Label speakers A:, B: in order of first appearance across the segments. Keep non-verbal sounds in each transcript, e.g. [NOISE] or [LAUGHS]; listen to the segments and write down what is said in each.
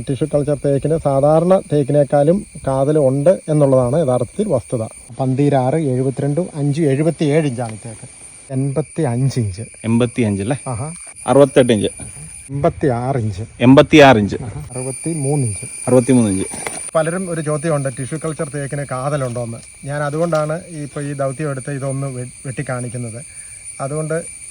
A: Tissue culture തേക്കിന് സാധാരണ തേക്കിനേക്കാളും കാതൽ ഉണ്ട് എന്നുള്ളതാണ് യഥാർത്ഥത്തിൽ വസ്തുത. പന്തിരാറ് എഴുപത്തിരണ്ട് അഞ്ച് എഴുപത്തി ഏഴ് ഇഞ്ചാണ് തേക്ക്. എൺപത്തി അഞ്ച് ഇഞ്ച്.
B: എൺപത്തി അഞ്ച് അല്ലേ അറുപത്തെട്ട് ഇഞ്ച്.
A: എൺപത്തി ആറ് ഇഞ്ച്.
B: എൺപത്തി ആറ് ഇഞ്ച്.
A: അറുപത്തി മൂന്ന് ഇഞ്ച്.
B: അറുപത്തി മൂന്ന് ഇഞ്ച്.
A: പലരും ഒരു ചോദ്യമുണ്ട് ടിഷ്യൂ കൾച്ചർ തേക്കിന് കാതലുണ്ടോ എന്ന് ഞാൻ അതുകൊണ്ടാണ് ഇപ്പൊ ഇപ്പോൾ ഈ ദൗത്യം എടുത്ത് ഇതൊന്ന് വെട്ടിക്കാണിക്കുന്നത്. അതുകൊണ്ട്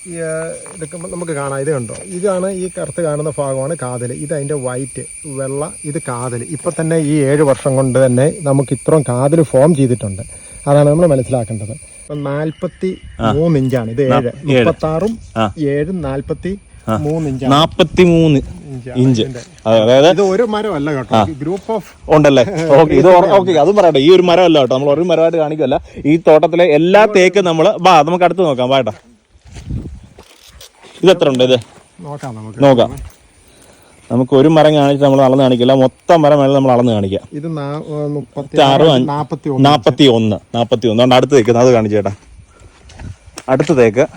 A: ഇതൊക്കെ നമുക്ക് കാണാം. ഇത് കണ്ടോ? ഇതാണ് ഈ കറുത്ത് കാണുന്ന ഭാഗമാണ് കാതൽ ഇത് അതിന്റെ വൈറ്റ് വെള്ള ഇത് കാതൽ ഇപ്പം തന്നെ ഈ ഏഴ് വർഷം കൊണ്ട് തന്നെ നമുക്ക് ഇത്രയും കാതൽ ഫോം ചെയ്തിട്ടുണ്ട്. അതാണ് നമ്മൾ മനസ്സിലാക്കേണ്ടത്. ഇപ്പം നാൽപ്പത്തി മൂന്ന് ഇഞ്ചാണ്. ഇത് ഏഴ്. മുപ്പത്തി ആറും
B: ആ.
A: ഏഴും നാൽപ്പത്തി മൂന്ന് ഇഞ്ചാണ്
B: നാപ്പത്തി മൂന്ന് ഇഞ്ച് അതായത്
A: ഇത് ഒരു മരമല്ല കേട്ടോ. ഗ്രൂപ്പ് ഓഫ്
B: ഉണ്ടല്ലേ? ഓക്കെ ഇത് ഓക്കെ അതും പറയട്ടെ. ഈ ഒരു മരമല്ല കേട്ടോ. നമ്മൾ ഒരു മരമായിട്ട് കാണിക്കല്ല ഈ തോട്ടത്തിലെ എല്ലാ തേക്കും നമ്മൾ വാ നമുക്ക് അടുത്ത് നോക്കാം. വാട്ടാ ഇത് എത്ര ഉണ്ട് ഇത്?
A: നോക്കാം നമുക്ക്.
B: നോക്കാം. നമുക്ക് ഒരു മരം കാണിച്ച് നമ്മൾ അളന്ന് കാണിക്കില്ല. മൊത്തം മരം വേണം നമ്മൾ അളന്ന് കാണിക്കാം.
A: ഇത് നാപ്പത്തി ഒന്ന്
B: നാപ്പത്തി ഒന്ന് അതുകൊണ്ട് അടുത്ത് തേക്കുന്നത് അത് കാണിച്ചു ചേട്ടാ. അടുത്ത തേക്ക്.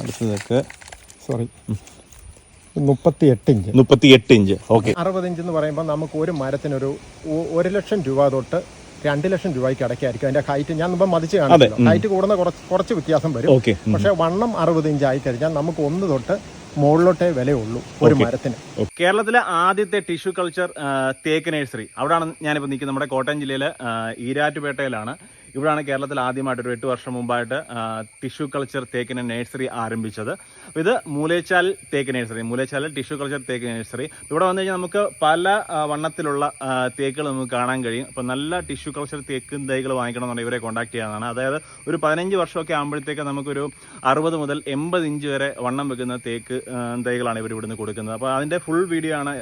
B: അടുത്ത തേക്ക്.
A: സോറി. മുപ്പത്തി എട്ട് ഇഞ്ച്.
B: മുപ്പത്തി എട്ട് ഇഞ്ച്. ഓക്കെ.
A: അറുപത് ഇഞ്ച് എന്ന് പറയുമ്പോൾ നമുക്ക് ഒരു മരത്തിനൊരു ഒരു ഒരു ലക്ഷം രൂപ തൊട്ട് രണ്ട് ലക്ഷം രൂപയ്ക്ക് അടയ്ക്കായിരിക്കും. അതിന്റെ ഹൈറ്റ് ഞാൻ മുമ്പ് മതിച്ച് കാണിച്ചല്ലോ. ഹൈറ്റ് കൂടുന്ന കുറച്ച് വ്യത്യാസം വരും.
B: ഓക്കെ
A: പക്ഷെ വണ്ണം അറുപത് ഇഞ്ച് ആയി കഴിഞ്ഞാൽ നമുക്ക് ഒന്ന് തൊട്ട് മുകളിലോട്ടേ വിലയുള്ളൂ ഒരു മരത്തിന്.
B: കേരളത്തിലെ ആദ്യത്തെ ടിഷ്യൂ കൾച്ചർ തേക്ക് നഴ്സറി. അവിടെയാണ് ഞാനിപ്പോൾ നിൽക്കുന്നത്. നമ്മുടെ കോട്ടയം ജില്ലയിലെ ഈരാറ്റുപേട്ടയിലാണ്. ഇവിടെയാണ് കേരളത്തിൽ ആദ്യമായിട്ട് ഒരു എട്ട് വർഷം മുമ്പായിട്ട് ടിഷ്യൂ കൾച്ചർ തേക്കിന് നഴ്സറി ആരംഭിച്ചത്. ഇത് മൂലേച്ചാൽ തേക്ക് നഴ്സറി മൂലേച്ചാൽ ടിഷ്യൂ കൾച്ചർ തേക്ക് നഴ്സറി ഇവിടെ വന്നു കഴിഞ്ഞാൽ നമുക്ക് പല വണ്ണത്തിലുള്ള തേക്കുകൾ നമുക്ക് കാണാൻ കഴിയും. അപ്പോൾ നല്ല ടിഷ്യൂ കൾച്ചർ തേക്ക് തൈകൾ വാങ്ങിക്കണമെന്നുണ്ടെങ്കിൽ ഇവരെ കോൺടാക്ട് ചെയ്യാനാണ് അതായത് ഒരു പതിനഞ്ച് വർഷമൊക്കെ ആകുമ്പോഴത്തേക്ക് നമുക്കൊരു അറുപത് മുതൽ എൺപത് ഇഞ്ച് വരെ വണ്ണം വെക്കുന്ന തേക്ക് തൈകളാണ് ഇവർ ഇവിടുന്ന് കൊടുക്കുന്നത്. അപ്പോൾ അതിന്റെ ഫുൾ വീഡിയോ ആണ്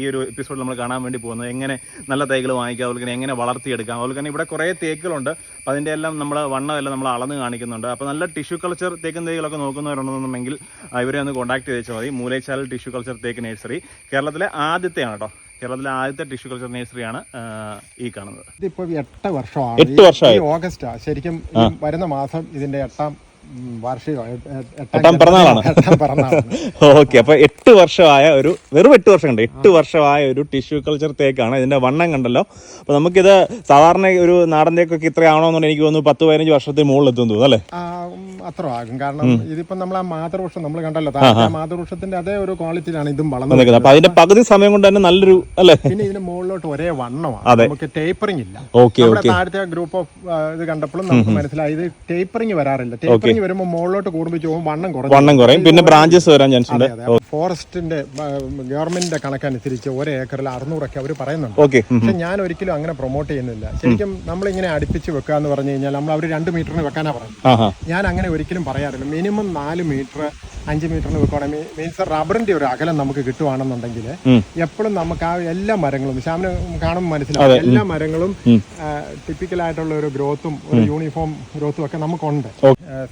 B: ഈ ഒരു എപ്പിസോഡ് നമ്മൾ കാണാൻ വേണ്ടി പോകുന്നത്. എങ്ങനെ നല്ല തൈകൾ വാങ്ങിക്കുക അതുപോലെ തന്നെ എങ്ങനെ വളർത്തിയെടുക്കാം അതുപോലെ തന്നെ ഇവിടെ കുറേ തേക്കുകളുണ്ട്. അപ്പോൾ അതിന്റെ എല്ലാം നമ്മൾ വണ്ണമെല്ലാം നമ്മൾ അളന്ന് കാണിക്കുന്നുണ്ട്. അപ്പോൾ നല്ല ടിഷ്യൂ കൾച്ചർ തേക്കും തൈകളൊക്കെ നോക്കുന്നവരുണ്ടെന്നുണ്ടെങ്കിൽ ഇവരെ ഒന്ന് കോൺടാക്ട് ചെയ്താൽ മതി. മൂലേച്ചാൽ ടിഷ്യൂ കൾച്ചർ തേക്ക് നഴ്സറി കേരളത്തിലെ ആദ്യത്തെയാണ് കേട്ടോ. കേരളത്തിലെ ആദ്യത്തെ ടിഷ്യൂ കൾച്ചർ നഴ്സറിയാണ് ആണ് ഈ കാണുന്നത്.
A: ഇതിപ്പോ എട്ട് വർഷമാണ്.
B: എട്ട് വർഷമായി.
A: ഈ ഓഗസ്റ്റാ. ശരിക്കും വരുന്ന മാസം ഇതിന്റെ എട്ടാം വാർഷികം.
B: എട്ടാം പിറന്നാളാണ്. [LAUGHS] ഓക്കെ അപ്പൊ എട്ട് വർഷമായ ഒരു വെറും എട്ട് വർഷം കണ്ടോ എട്ട് വർഷമായ ഒരു ടിഷ്യൂ കൾച്ചർ തേക്കാണ് ഇതിന്റെ വണ്ണം കണ്ടല്ലോ. അപ്പൊ നമുക്കിത് സാധാരണ ഒരു നാടൻ തേക്കൊക്കെ ഇത്ര ആണോന്നുണ്ടെങ്കിൽ എനിക്ക് തോന്നുന്നു പത്ത് പതിനഞ്ച് വർഷത്തിന് മുകളിൽ എത്തും തോന്നുന്നു അല്ലേ?
A: അത്ര ആകും. കാരണം ഇതിപ്പോ നമ്മൾ ആ മാതൃവൃക്ഷം നമ്മൾ കണ്ടല്ലോ മാതൃവൃക്ഷത്തിന്റെ അതേ ഒരു ക്വാളിറ്റിയിലാണ് ഇതും വളർന്നത്.
B: അപ്പൊ അതിന്റെ പകുതി സമയം കൊണ്ട് തന്നെ നല്ലൊരു അല്ലേ?
A: പിന്നെ ഇതിന് മുകളിലോട്ട് ഒരേ വണ്ണമാണ്. നമുക്ക് ടേപ്പറിംഗ് ഇല്ല. താഴത്തെ ഗ്രൂപ്പ് ഓഫ് ഇത് കണ്ടപ്പോഴും നമുക്ക് മനസ്സിലായി. ഇത് ടേപ്പറിംഗ് വരാറില്ല. ടേപ്പറിംഗ് വരുമ്പോൾ മുകളിലോട്ട് കൂടുമ്പോൾ പോകും വണ്ണം കുറയും
B: വണ്ണം കുറയും. പിന്നെ ബ്രാഞ്ചസ് വരാൻ ചാൻസ് ഉണ്ട്.
A: ഫോറസ്റ്റിന്റെ ഗവൺമെന്റിന്റെ കണക്കനുസരിച്ച് ഒരു ഏക്കറിൽ അറുന്നൂറൊക്കെ അവർ പറയുന്നുണ്ട്.
B: ഓക്കെ
A: പക്ഷെ ഞാൻ ഒരിക്കലും അങ്ങനെ പ്രൊമോട്ട് ചെയ്യുന്നില്ല. ശരിക്കും നമ്മളിങ്ങനെ അടുപ്പിച്ച് വെക്കുക എന്ന് പറഞ്ഞു കഴിഞ്ഞാൽ നമ്മൾ അവർ രണ്ട് മീറ്ററിന് വെക്കാനാ
B: പറഞ്ഞു
A: ഞാൻ അങ്ങനെ ഒരിക്കലും പറയാറില്ല. മിനിമം നാല് മീറ്റർ അഞ്ച് മീറ്ററിന് വെക്കുകയാണെങ്കിൽ മീൻസ് റബ്ബറിന്റെ ഒരു അകലം നമുക്ക് കിട്ടുവാണെന്നുണ്ടെങ്കിൽ എപ്പോഴും നമുക്ക് ആ എല്ലാ മരങ്ങളും ശ്യാമിന് കാണുമ്പോൾ മനസ്സിലാവും. എല്ലാ മരങ്ങളും ടിപ്പിക്കലായിട്ടുള്ള ഒരു ഗ്രോത്തും ഒരു യൂണിഫോം ഗ്രോത്തും ഒക്കെ നമുക്കുണ്ട്.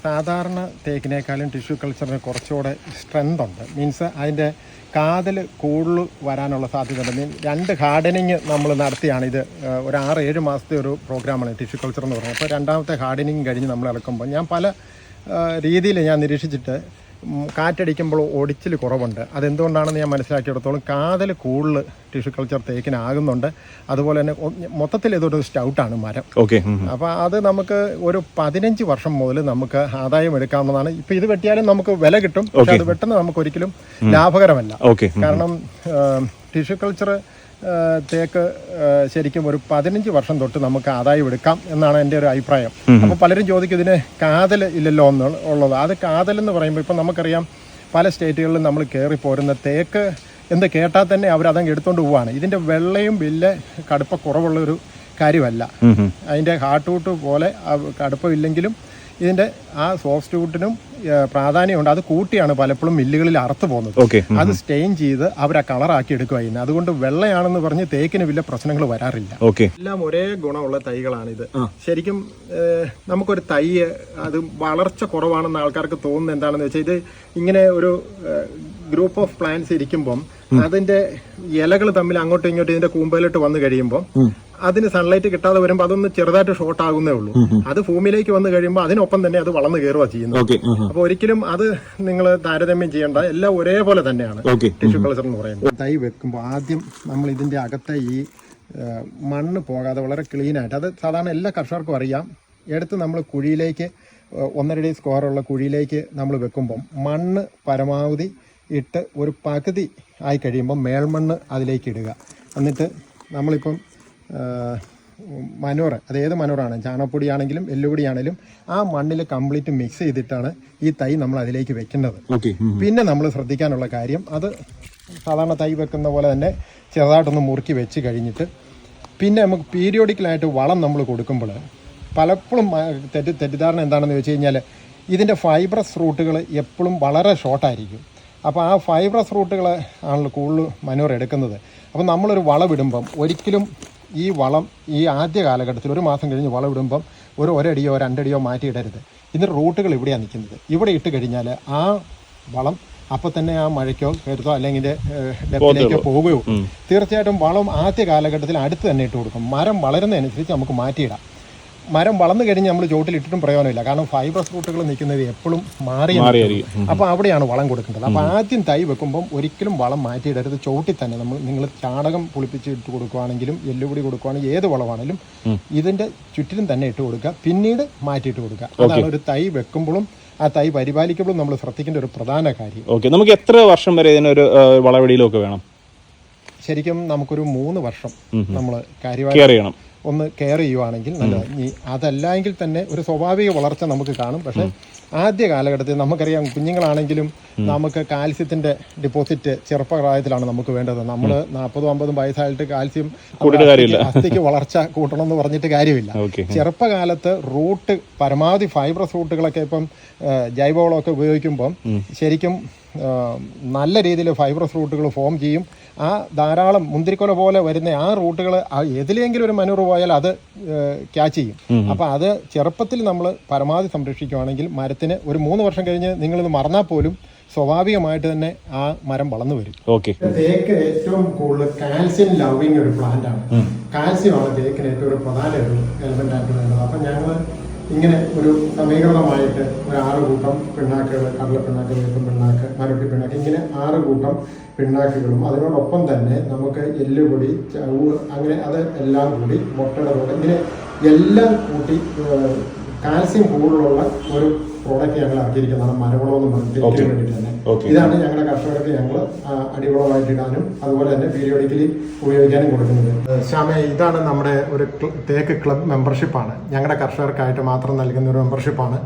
A: സാധാരണ തേക്കിനേക്കാളും ടിഷ്യൂ കൾച്ചറിന് കുറച്ചുകൂടെ സ്ട്രെങ്ത് ഉണ്ട്. മീൻസ് അതിന്റെ കാതൽ കൂടുതൽ വരാനുള്ള സാധ്യതയുണ്ട്. മീൻ രണ്ട് ഹാർഡനിങ് നമ്മൾ നടത്തിയാണ് ഇത്. ഒരു ആറ് ഏഴ് മാസത്തെ ഒരു പ്രോഗ്രാമാണ് ടിഷ്യൂ കൾച്ചർ എന്ന് പറയുന്നത്. അപ്പോൾ രണ്ടാമത്തെ ഹാർഡനിങ് കഴിഞ്ഞ് നമ്മൾ ഇളക്കുമ്പോൾ ഞാൻ പല രീതിയിൽ ഞാൻ നിരീക്ഷിച്ചിട്ട് കാറ്റടിക്കുമ്പോൾ ഒടിച്ചിൽ കുറവുണ്ട്. അതെന്തുകൊണ്ടാണെന്ന് ഞാൻ മനസ്സിലാക്കിയെടുത്തോളം കാതൽ കൂടുതൽ ടിഷ്യൂ കൾച്ചർ തേക്കിനാകുന്നുണ്ട്. അതുപോലെ തന്നെ മൊത്തത്തിൽ ഇതൊരു സ്റ്റൗട്ടാണ് മരം.
B: ഓക്കെ
A: അപ്പോൾ അത് നമുക്ക് ഒരു പതിനഞ്ച് വർഷം മുതൽ നമുക്ക് ആദായം എടുക്കാവുന്നതാണ്. ഇപ്പം ഇത് വെട്ടിയാലും നമുക്ക് വില കിട്ടും. പക്ഷെ അത് വെട്ടുന്നത് നമുക്ക് ഒരിക്കലും ലാഭകരമല്ല.
B: ഓക്കെ
A: കാരണം ടിഷ്യൂ കൾച്ചർ തേക്ക് ശരിക്കും ഒരു പതിനഞ്ച് വർഷം തൊട്ട് നമുക്ക് ആദായം എടുക്കാം എന്നാണ് എന്റെ ഒരു അഭിപ്രായം. അപ്പോൾ പലരും ചോദിക്കും ഇതിന് കാതൽ ഇല്ലല്ലോ എന്ന് ഉള്ളത്. അത് കാതൽ എന്ന് പറയുമ്പോൾ ഇപ്പം നമുക്കറിയാം പല സ്റ്റേറ്റുകളിലും നമ്മൾ കയറി പോരുന്ന തേക്ക് എന്ത് കേട്ടാൽ തന്നെ അവർ അതങ്ങ് എടുത്തുകൊണ്ട് പോവാണ്. ഇതിന്റെ വെള്ളയും ബില്ല് കടുപ്പ കുറവുള്ളൊരു കാര്യമല്ല അതിന്റെ ഹാർട്ട് പോലെ കടുപ്പമില്ലെങ്കിലും ഇതിന്റെ ആ സോഫ്റ്റ് വുഡിനും പ്രാധാന്യമുണ്ട്. അത് കൂട്ടിയാണ് പലപ്പോഴും മില്ലുകളിൽ അറുത്ത് പോകുന്നത്. അത് സ്റ്റെയിൻ ചെയ്ത് അവർ ആ കളറാക്കി എടുക്കുക ചെയ്യുന്നത്. അതുകൊണ്ട് വെള്ളയാണെന്ന് പറഞ്ഞ് തേക്കിന് വലിയ പ്രശ്നങ്ങൾ വരാറില്ല. എല്ലാം ഒരേ ഗുണമുള്ള തൈകളാണ് ഇത്. ശരിക്കും നമുക്കൊരു തൈ അത് വളർച്ച കുറവാണെന്ന് ആൾക്കാർക്ക് തോന്നുന്നത് എന്താണെന്ന് വെച്ചാൽ ഇത് ഇങ്ങനെ ഒരു ഗ്രൂപ്പ് ഓഫ് പ്ലാന്റ്സ് ഇരിക്കുമ്പം അതിന്റെ ഇലകൾ തമ്മിൽ അങ്ങോട്ടും ഇങ്ങോട്ടും ഇതിന്റെ കൂമ്പയിലോട്ട് വന്നു കഴിയുമ്പോൾ അതിന് സൺലൈറ്റ് കിട്ടാതെ വരുമ്പോൾ അതൊന്ന് ചെറുതായിട്ട് ഷോർട്ട് ആകുന്നേ ഉള്ളൂ. അത് ഭൂമിയിലേക്ക് വന്നു കഴിയുമ്പോൾ അതിനൊപ്പം തന്നെ അത് വളർന്നു കയറുക ചെയ്യുന്നത്.
B: ഓക്കെ
A: അപ്പൊ ഒരിക്കലും അത് നിങ്ങൾ താരതമ്യം ചെയ്യേണ്ട. എല്ലാം ഒരേപോലെ തന്നെയാണ്. ടിഷ്യൂ കൾച്ചർ എന്ന് പറയുന്നത്. തൈ വെക്കുമ്പോൾ ആദ്യം നമ്മൾ ഇതിന്റെ അകത്തെ ഈ മണ്ണ് പോകാതെ വളരെ ക്ലീൻ ആയിട്ട് അത് സാധാരണ എല്ലാ കർഷകർക്കും അറിയാം. എടുത്ത് നമ്മൾ കുഴിയിലേക്ക് ഒന്നരടി സ്ക്വയറുള്ള കുഴിയിലേക്ക് നമ്മൾ വെക്കുമ്പം മണ്ണ് പരമാവധി ഇട്ട് ഒരു പകുതി ആയി കഴിയുമ്പോൾ മേൽമണ്ണ് അതിലേക്ക് ഇടുക. എന്നിട്ട് നമ്മളിപ്പം മനോറ് അത് ഏത് മനോറാണ്? ചാണകപ്പൊടിയാണെങ്കിലും എല്ലുപൊടിയാണെങ്കിലും ആ മണ്ണിൽ കംപ്ലീറ്റ് മിക്സ് ചെയ്തിട്ടാണ് ഈ തൈ നമ്മൾ അതിലേക്ക് വെക്കുന്നത്.
B: ഓക്കെ
A: പിന്നെ നമ്മൾ ശ്രദ്ധിക്കാനുള്ള കാര്യം അത് സാധാരണ തൈ വെക്കുന്ന പോലെ തന്നെ ചെറുതായിട്ടൊന്ന് മുറുക്കി വെച്ച് കഴിഞ്ഞിട്ട് പിന്നെ നമുക്ക് പീരിയോഡിക്കലായിട്ട് വളം നമ്മൾ കൊടുക്കുമ്പോൾ പലപ്പോഴും തെറ്റ് തെറ്റി തെറ്റിദ്ധാരണ എന്താണെന്ന് വെച്ച് കഴിഞ്ഞാൽ ഇതിന്റെ ഫൈബ്രസ് റൂട്ടുകൾ എപ്പോഴും വളരെ ഷോർട്ടായിരിക്കും അപ്പോൾ ആ ഫൈബ്രസ് റൂട്ടുകൾ ആണല്ലോ കൂടുതൽ മനോർ എടുക്കുന്നത്. അപ്പോൾ നമ്മളൊരു വളവിടുമ്പം ഒരിക്കലും ഈ വളം ഈ ആദ്യ കാലഘട്ടത്തിൽ ഒരു മാസം കഴിഞ്ഞ് വളമിടുമ്പം ഒരു ഒരടിയോ രണ്ടടിയോ മാറ്റിയിടരുത്. ഇതിന്റെ റൂട്ടുകൾ ഇവിടെയാണ് നിൽക്കുന്നത്. ഇവിടെ ഇട്ട് കഴിഞ്ഞാൽ ആ വളം അപ്പോൾ തന്നെ ആ മഴയ്ക്കോ കരുത്തോ അല്ലെങ്കിൽ ഡെപ്പിലേക്കോ പോവുകയോ തീർച്ചയായിട്ടും വളം ആദ്യ കാലഘട്ടത്തിൽ അടുത്ത് തന്നെ ഇട്ട് കൊടുക്കും. മരം വളരുന്നതനുസരിച്ച് നമുക്ക് മാറ്റിയിടാം. മരം വളർന്നു കഴിഞ്ഞ് നമ്മൾ ചോട്ടിൽ ഇട്ടിട്ടും പ്രയോജനമില്ല. കാരണം ഫൈബ്രസ് റൂട്ടുകൾ നിൽക്കുന്നത് എപ്പോഴും മാറി
B: അപ്പൊ
A: അപ്പോൾ അവിടെയാണ് വളം കൊടുക്കേണ്ടത്. അപ്പോൾ ആദ്യം തൈ വെക്കുമ്പോൾ ഒരിക്കലും വളം മാറ്റിയിടരുത്. ചോട്ടിൽ തന്നെ നമ്മൾ നിങ്ങൾ ചാണകം പുളിപ്പിച്ച് ഇട്ട് കൊടുക്കുകയാണെങ്കിലും എല്ലുപൊടി കൊടുക്കുവാണെങ്കിലും ഏത് വളമാണെങ്കിലും ഇതിന്റെ ചുറ്റിലും തന്നെ ഇട്ട് കൊടുക്കുക. പിന്നീട് മാറ്റിയിട്ട് കൊടുക്കുക. അതാണ് ഒരു തൈ വെക്കുമ്പോഴും ആ തൈ പരിപാലിക്കുമ്പോഴും നമ്മൾ ശ്രദ്ധിക്കേണ്ട ഒരു പ്രധാന കാര്യം.
B: ഓക്കെ. നമുക്ക് എത്ര വർഷം വരെ ഇതിനൊരു വളവെടിയിലൊക്കെ വേണം?
A: ശരിക്കും നമുക്കൊരു മൂന്ന് വർഷം നമ്മൾ കാര്യമായി ഒന്ന് കെയർ ചെയ്യുവാണെങ്കിൽ നല്ലതാണ് ഇനി അതല്ല എങ്കിൽ തന്നെ ഒരു സ്വാഭാവിക വളർച്ച നമുക്ക് കാണും. പക്ഷെ ആദ്യ കാലഘട്ടത്തിൽ നമുക്കറിയാം കുഞ്ഞുങ്ങളാണെങ്കിലും നമുക്ക് കാൽസ്യത്തിന്റെ ഡിപ്പോസിറ്റ് ചെറുപ്പപ്രായത്തിലാണ് നമുക്ക് വേണ്ടത്. നമ്മൾ നാൽപ്പതും അമ്പതും വയസ്സായിട്ട് കാൽസ്യം. അസ്ഥിക്ക് വളർച്ച കൂട്ടണം എന്ന് പറഞ്ഞിട്ട് കാര്യമില്ല. ചെറുപ്പകാലത്ത് റൂട്ട് പരമാവധി ഫൈബ്രസ് റൂട്ടുകളൊക്കെ ഇപ്പം ജൈവവളമൊക്കെ ഉപയോഗിക്കുമ്പം ശരിക്കും നല്ല രീതിയിൽ ഫൈബ്രസ് റൂട്ടുകൾ ഫോം ചെയ്യും. ആ ധാരാളം മുന്തിരിക്കൊല പോലെ വരുന്ന ആ റൂട്ടുകൾ ഏതിലെങ്കിലും ഒരു മനുറ് പോയാൽ അത് ക്യാച്ച് ചെയ്യും. അപ്പോൾ അത് ചെറുപ്പത്തിൽ നമ്മൾ പരമാവധി സംരക്ഷിക്കുകയാണെങ്കിൽ മരത്തിന് ഒരു മൂന്ന് വർഷം കഴിഞ്ഞ് നിങ്ങളിത് മറന്നാൽ പോലും സ്വാഭാവികമായിട്ട് തന്നെ ആ മരം വളർന്നു വരും.
B: ഓക്കെ.
A: തേക്ക് ഏറ്റവും കൂടുതൽ കാൽസ്യം ലവിങ് ഒരു പ്ലാന്റ് ആണ്. കാൽസ്യമാണ് തേക്കിന് ഏറ്റവും ഒരു പ്രധാന ഒരു എലമെന്റ് ആയിട്ട് വേണ്ടത് അപ്പൊ ഞങ്ങൾ ഇങ്ങനെ ഒരു സമീകൃതമായിട്ട് ഒരു ആറ് കൂട്ടം പിണ്ണാക്കുകൾ കടല പിണ്ണാക്ക് വേപ്പം പിണ്ണാക്ക് മരട്ടി പിണ്ണാക്ക് ഇങ്ങനെ ആറ് കൂട്ടം പിണ്ണാക്കുകളും. അതിനോടൊപ്പം തന്നെ നമുക്ക് എല്ലുപൊടി ചവ് അങ്ങനെ അത് എല്ലാം കൂടി മുട്ടയുടെ കൂടെ ഇങ്ങനെ എല്ലാം കൂട്ടി കാൽസ്യം കൂടുതലുള്ള ഒരു പ്രോഡക്റ്റ് ഞങ്ങൾ ഇറക്കിയിരിക്കുന്നതാണ് മരവളമെന്ന് പറഞ്ഞ് തേക്കിന് വേണ്ടിയിട്ട് തന്നെ. ഇതാണ് ഞങ്ങളുടെ കർഷകർക്ക് ഞങ്ങൾ അടിവളമായിട്ട് ഇടാനും അതുപോലെ തന്നെ പീരിയോഡിക്കലി ഉപയോഗിക്കാനും കൊടുക്കുന്നത്. ശ്യാമ ഇതാണ് നമ്മുടെ ഒരു തേക്ക് ക്ലബ് മെമ്പർഷിപ്പാണ് ഞങ്ങളുടെ കർഷകർക്കായിട്ട് മാത്രം നൽകുന്ന ഒരു മെമ്പർഷിപ്പാണ്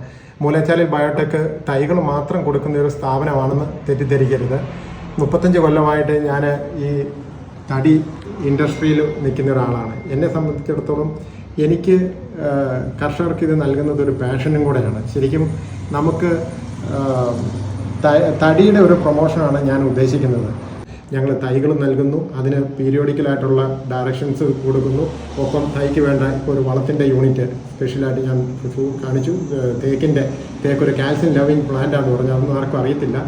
A: മൂലച്ചാലിൽ ബയോടെക് തൈകൾ മാത്രം കൊടുക്കുന്ന ഒരു സ്ഥാപനമാണെന്ന് തെറ്റിദ്ധരിക്കരുത്. മുപ്പത്തഞ്ച് കൊല്ലമായിട്ട് ഞാൻ ഈ തടി ഇൻഡസ്ട്രിയിൽ നിൽക്കുന്ന ഒരാളാണ്. എന്നെ സംബന്ധിച്ചിടത്തോളം എനിക്ക് കർഷകർക്ക് ഇത് നൽകുന്നത് ഒരു പാഷനും കൂടെയാണ്. ശരിക്കും നമുക്ക് തടിയുടെ ഒരു പ്രൊമോഷനാണ് ഞാൻ ഉദ്ദേശിക്കുന്നത്. ഞങ്ങൾ തൈകൾ നൽകുന്നു. അതിന് പീരിയോഡിക്കലായിട്ടുള്ള ഡയറക്ഷൻസ് കൊടുക്കുന്നു. ഒപ്പം തൈക്ക് വേണ്ട ഇപ്പോൾ ഒരു വളത്തിന്റെ യൂണിറ്റ് സ്പെഷ്യലായിട്ട് ഞാൻ കാണിച്ചു. തേക്കിന്റെ തേക്ക് ഒരു കാൽസ്യം ലവിങ് പ്ലാന്റ് ആണെന്ന് പറഞ്ഞു അതൊന്നും ആർക്കും അറിയത്തില്ല.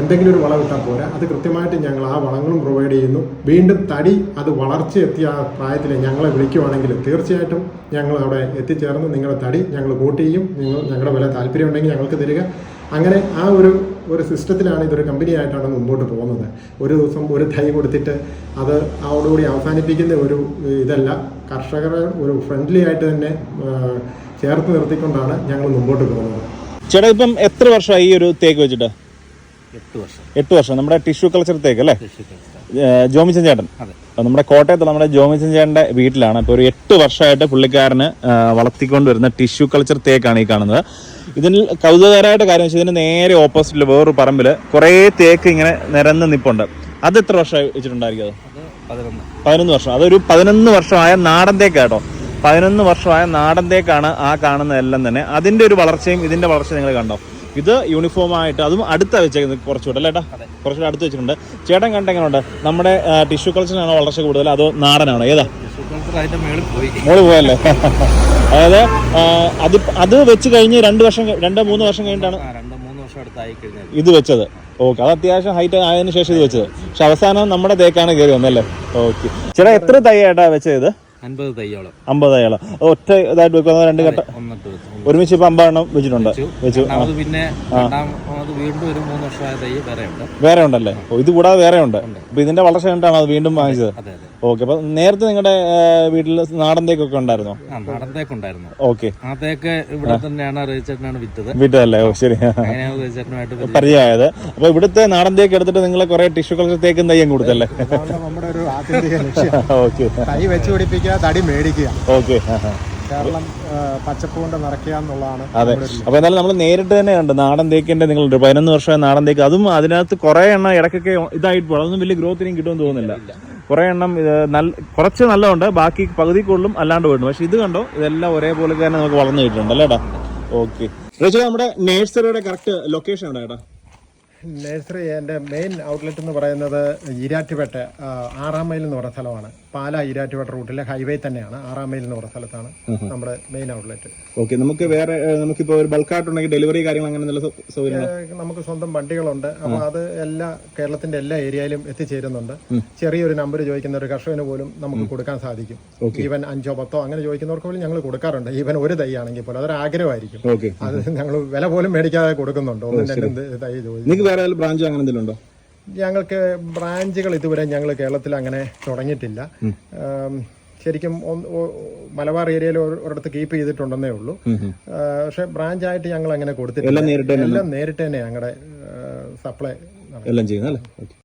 A: എന്തെങ്കിലും ഒരു വളം ഇട്ടാൽ പോരാ. അത് കൃത്യമായിട്ട് ഞങ്ങൾ ആ വളങ്ങളും പ്രൊവൈഡ് ചെയ്യുന്നു. വീണ്ടും തടി അത് വളർച്ച എത്തിയ ആ പ്രായത്തിൽ ഞങ്ങളെ വിളിക്കുവാണെങ്കിൽ തീർച്ചയായിട്ടും ഞങ്ങൾ അവിടെ എത്തിച്ചേർന്ന് നിങ്ങളുടെ തടി ഞങ്ങൾ കൂട്ടി ചെയ്യും. നിങ്ങൾ ഞങ്ങളുടെ വില താല്പര്യം ഉണ്ടെങ്കിൽ ഞങ്ങൾക്ക് തരിക. അങ്ങനെ ആ ഒരു ഒരു സിസ്റ്റത്തിലാണ് ഇതൊരു കമ്പനി ആയിട്ടാണ് മുമ്പോട്ട് പോകുന്നത്. ഒരു ദിവസം ഒരു തൈ കൊടുത്തിട്ട് അത് അതോടുകൂടി അവസാനിപ്പിക്കുന്ന ഒരു ഇതല്ല. കർഷകരെ ഒരു ഫ്രണ്ട്ലി ആയിട്ട് തന്നെ ചേർത്ത് നിർത്തിക്കൊണ്ടാണ് ഞങ്ങൾ മുമ്പോട്ട് പോകുന്നത്.
B: ചേട്ടാ ഇപ്പം എത്ര വർഷമായി ഈ ഒരു തേക്ക് വെച്ചിട്ട്?
C: എട്ട് വർഷം.
B: വർഷം. നമ്മുടെ ടിഷ്യൂ കൾച്ചറത്തേക്ക് തേക്ക് അല്ലേ. ജോമിച്ചൻ ചേട്ടൻ. നമ്മുടെ കോട്ടയത്ത് നമ്മുടെ ജോമിച്ചൻ ചേട്ടന്റെ വീട്ടിലാണ്. ഇപ്പോൾ ഒരു എട്ട് വർഷമായിട്ട് പുള്ളിക്കാരന് ഏഹ് വളർത്തിക്കൊണ്ട് വരുന്ന ടിഷ്യൂ കൾച്ചർ തേക്കാണ് ഈ കാണുന്നത്. ഇതിൽ കൗതുകകരമായിട്ട് കാര്യം വെച്ചാൽ ഇതിന് നേരെ ഓപ്പോസിറ്റിൽ വേറൊരു പറമ്പിൽ കുറേ തേക്ക് ഇങ്ങനെ നിരന്ന് നിപ്പുണ്ട്. അത് എത്ര വർഷമായി വെച്ചിട്ടുണ്ടായിരിക്കും അത്?
C: പതിനൊന്ന്.
B: വർഷം. അതൊരു പതിനൊന്ന് വർഷമായ നാടൻ തേക്ക് കേട്ടോ. പതിനൊന്ന് വർഷമായ നാടൻ തേക്കാണ് ആ കാണുന്നതെല്ലാം തന്നെ. അതിന്റെ ഒരു വളർച്ചയും ഇതിന്റെ വളർച്ചയും നിങ്ങൾ കണ്ടോ? ഇത് യൂണിഫോം ആയിട്ട് അതും അടുത്ത വെച്ചേക്കുന്നത് കുറച്ചുകൂടെ അല്ലേ ചേട്ടാ കുറച്ചുകൂടെ അടുത്ത് വെച്ചിട്ടുണ്ട്. ചേട്ടൻ കണ്ട എങ്ങനെയുണ്ട്? നമ്മുടെ ടിഷ്യൂ കൾച്ചറിനാണോ വളർച്ച കൂടുതൽ? അതോ നാടനാണോ? ഏതാ? മോൾ പോയല്ലേ? അതായത് അത് അത് വെച്ച് കഴിഞ്ഞ് രണ്ട് വർഷം രണ്ടോ മൂന്ന് വർഷം കഴിഞ്ഞിട്ടാണ് ഇത് വെച്ചത്. ഓക്കെ അത് അത്യാവശ്യം ഹൈറ്റ് ആയതിനു ശേഷം ഇത് വെച്ചത്. പക്ഷെ അവസാനം നമ്മുടെ തേക്കാണ് കയറി വന്നല്ലേ ഓക്കെ. ചേട്ടാ എത്ര തൈ ഏട്ടാ വെച്ചത്
C: അമ്പത് തൈയോളം.
B: അമ്പത് തൈയോളം ഒറ്റ ഇതായിട്ട് വെക്കുക രണ്ട് ഘട്ടം ഒരുമിച്ച് ഇപ്പൊ അമ്പതെണ്ണം വെച്ചിട്ടുണ്ട്. വെച്ചു.
C: രണ്ടാമത് പിന്നെ വീണ്ടും ഒരു മൂന്ന് വർഷമായ തൈ വേറെ ഉണ്ട്.
B: വേറെ ഉണ്ടല്ലേ? ഇത് കൂടാതെ വേറെ ഉണ്ട്. അപ്പൊ ഇതിന്റെ വളർച്ച കണ്ടാണ് അത് വീണ്ടും വാങ്ങിച്ചത്.
C: അതെ അതെ
B: ഓക്കെ അപ്പൊ നേരത്തെ നിങ്ങളുടെ വീട്ടിൽ നാടൻ തേക്കൊക്കെ ഉണ്ടായിരുന്നോ?
C: ആ നാടൻ തേക്കുണ്ടായിരുന്നു.
B: ഓക്കെ.
C: ആ തേക്ക് ഇവിടെ തന്നെയാണ് രജിച്ചേട്ടനാണ് വിറ്റത്.
B: വിറ്റതല്ലേ? ഓ ശരി. പരിചയമായത്. അപ്പൊ ഇവിടുത്തെ നാടൻ തേക്ക് എടുത്തിട്ട് നിങ്ങളെ കുറെ ടിഷ്യൂ കളർ തേക്കും തയ്യം കൊടുത്തല്ലേ?
A: നമ്മുടെ ഒരു [LAUGHS]
B: ഓക്കെ.
A: തൈ വെച്ച് പിടിപ്പിക്കുക തടി മേടിക്കുക.
B: ഓക്കെ.
A: കേരളം ആ, പച്ചപ്പ് കൊണ്ട് നിറയ്ക്കുക എന്നുള്ളതാണ്
B: അതെ. അപ്പോൾ എന്നാലും നമ്മൾ നേരിട്ട് തന്നെ ഉണ്ട് നാടൻ തേക്കിന്റെ നിങ്ങൾ പതിനൊന്ന് വർഷമായ നാടൻ തേക്ക് അതും അതിനകത്ത് കുറെ എണ്ണം ഇടക്കൊക്കെ ഇതായിട്ട് പോകും അതൊന്നും വലിയ ഗ്രോത്ത് ഇനിയും കിട്ടുമെന്ന് തോന്നുന്നില്ല. കുറെ എണ്ണം ഇത് നല്ല കുറച്ച് നല്ലതുണ്ട്. ബാക്കി പകുതി കൂടുതലും അല്ലാണ്ട് പോയിട്ടുണ്ട്. പക്ഷെ ഇത് കണ്ടോ? ഇതെല്ലാം ഒരേപോലെ തന്നെ നമുക്ക് വളർന്നു കിട്ടുന്നുണ്ട് അല്ലേടാ ഓക്കെ നമ്മുടെ നേഴ്സറിയുടെ കറക്റ്റ് ലൊക്കേഷൻ എവിടെ ഏട്ടാ?
A: നഴ്സറി എന്റെ മെയിൻ ഔട്ട്ലെറ്റ് എന്ന് പറയുന്നത് ഈരാറ്റുപേട്ട ആറാം മൈൽ എന്ന് പറയുന്ന സ്ഥലമാണ്. പാല ഈരാറ്റുപേട്ട റൂട്ടിലെ ഹൈവേ തന്നെയാണ് ആറാം മൈൽ എന്ന് പറയുന്ന സ്ഥലത്താണ് നമ്മുടെ മെയിൻ ഔട്ട്ലെറ്റ്
B: ഓക്കെ നമുക്ക് വേറെ നമുക്കിപ്പോൾ നമുക്കിപ്പോ ഒരു ബൾക്കായിട്ടുണ്ടെങ്കിൽ ഡെലിവറി കാര്യങ്ങൾ അങ്ങനെ സൗകര്യം
A: നമുക്ക് സ്വന്തം വണ്ടികളുണ്ട്. അപ്പോൾ അത് എല്ലാ കേരളത്തിന്റെ എല്ലാ ഏരിയയിലും എത്തിച്ചേരുന്നുണ്ട്. ചെറിയൊരു നമ്പർ ചോദിക്കുന്ന ഒരു കർഷകന് പോലും നമുക്ക് കൊടുക്കാൻ സാധിക്കും. ഈവൻ അഞ്ചോ പത്തോ അങ്ങനെ ചോദിക്കുന്നവർക്ക് പോലും ഞങ്ങൾ കൊടുക്കാറുണ്ട്. ഈവൻ ഒരു തൈ ആണെങ്കിൽ പോലും അതൊരു ആഗ്രഹമായിരിക്കും അത് ഞങ്ങൾ വില പോലും മേടിക്കാതെ കൊടുക്കുന്നുണ്ട്. ഒന്നും രണ്ടും തൈ ചോദിക്കും
B: വേറെ ബ്രാഞ്ച് അങ്ങനെ എന്തെങ്കിലും ഉണ്ടോ?
A: ഞങ്ങൾക്ക് ബ്രാഞ്ചുകൾ ഇതുവരെ ഞങ്ങൾ കേരളത്തിൽ അങ്ങനെ തുടങ്ങിയിട്ടില്ല. ശരിക്കും മലബാർ ഏരിയയിൽ ഒരു- ഒരിടത്ത് കീപ്പ് ചെയ്തിട്ടുണ്ടെന്നേ ഉള്ളൂ. പക്ഷെ ബ്രാഞ്ച് ആയിട്ട് ഞങ്ങൾ അങ്ങനെ കൊടുത്തിട്ടില്ല.
B: എല്ലാം നേരിട്ട് തന്നെ
A: ഞങ്ങളുടെ സപ്ലൈ
B: എല്ലാം ചെയ്യുന്നല്ലേ